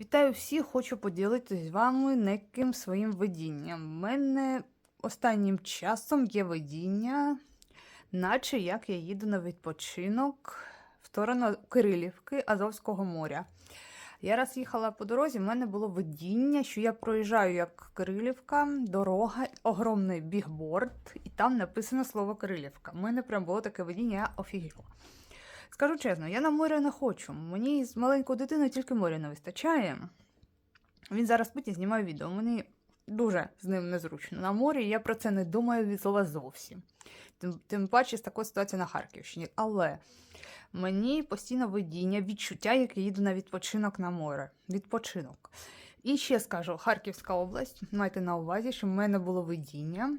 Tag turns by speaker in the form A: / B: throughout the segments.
A: Вітаю всіх! Хочу поділитися з вами неким своїм видінням. У мене останнім часом є видіння, наче як я їду на відпочинок в сторону Кирилівки Азовського моря. Я раз їхала по дорозі, в мене було видіння, що я проїжджаю як Кирилівка, дорога, огромний бігборд, і там написано слово Кирилівка. У мене прям було таке видіння, я офігіла. Скажу чесно, я на море не хочу. Мені з маленькою дитиною тільки моря не вистачає. Він зараз спить і знімає відео. Мені дуже з ним незручно на морі, я про це не думаю від слова зовсім. Тим, тим паче з такою ситуацією на Харківщині. Але мені постійно видіння, відчуття, як я їду на відпочинок на море. Відпочинок. І ще скажу: Харківська область, майте на увазі, що в мене було видіння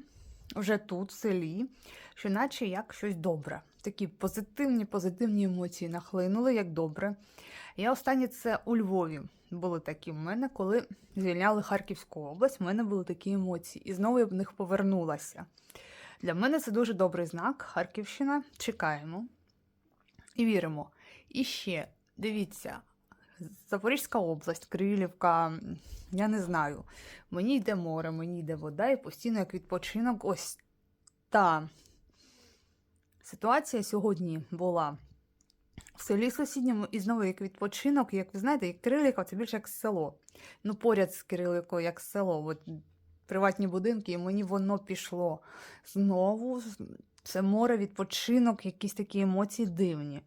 A: вже тут, в селі, що наче як щось добре. Такі позитивні, позитивні емоції нахлинули, як добре. Я останнє це у Львові були такі в мене, коли звільняли Харківську область, в мене були такі емоції, і знову я в них повернулася. Для мене це дуже добрий знак. Харківщина. Чекаємо і віримо. І ще дивіться, Запорізька область, Крилівка, я не знаю. Мені йде море, мені йде вода, і постійно як відпочинок. Ось та ситуація сьогодні була в селі сусідньому і знову як відпочинок, як ви знаєте, як Кирилівка, це більше як село. Ну, поряд з Кирилівкою, як село. От, приватні будинки, і мені воно пішло знову. Це море, відпочинок, якісь такі емоції дивні.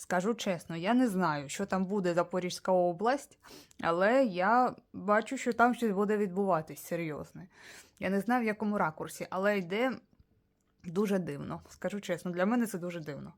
A: Скажу чесно, я не знаю, що там буде Запорізька область, але я бачу, що там щось буде відбуватись серйозне. Я не знаю, в якому ракурсі, але йде дуже дивно. Скажу чесно, для мене це дуже дивно.